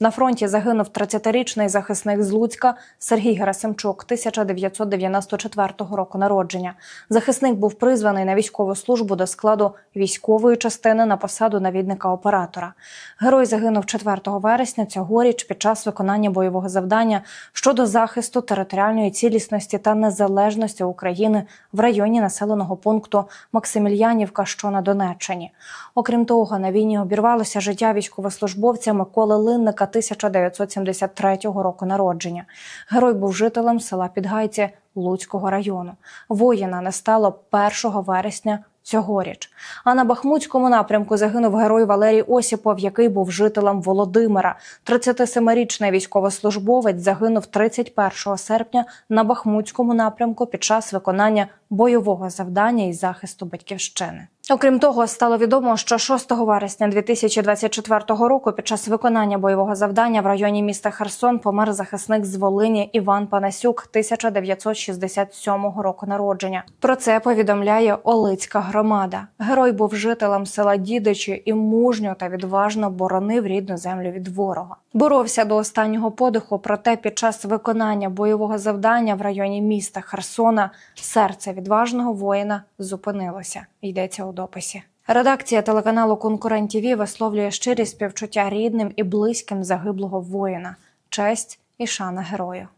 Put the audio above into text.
На фронті загинув 30-річний захисник з Луцька Сергій Герасимчук, 1994 року народження. Захисник був призваний на військову службу до складу військової частини на посаду навідника-оператора. Герой загинув 4 вересня цьогоріч під час виконання бойового завдання щодо захисту територіальної цілісності та незалежності України в районі населеного пункту Максимільянівка, що на Донеччині. Окрім того, на війні обірвалося життя військовослужбовця Миколи Линника 1973 року народження. Герой був жителем села Підгайці Луцького району. Воїна не стало 1 вересня. Цьогоріч. А на Бахмутському напрямку загинув герой Валерій Осіпов, який був жителем Володимира. 37-річний військовослужбовець загинув 31 серпня на Бахмутському напрямку під час виконання бойового завдання із захисту батьківщини. Окрім того, стало відомо, що 6 вересня 2024 року під час виконання бойового завдання в районі міста Херсон помер захисник з Волині Іван Панасюк 1967 року народження. Про це повідомляє Олицька громада. Герой був жителем села Дідичі і мужньо та відважно боронив рідну землю від ворога. Боровся до останнього подиху, проте під час виконання бойового завдання в районі міста Херсона серце відважного воїна зупинилося. Йдеться у дописі. Редакція телеканалу Конкурент ТВ висловлює щирі співчуття рідним і близьким загиблого воїна, честь і шана герою.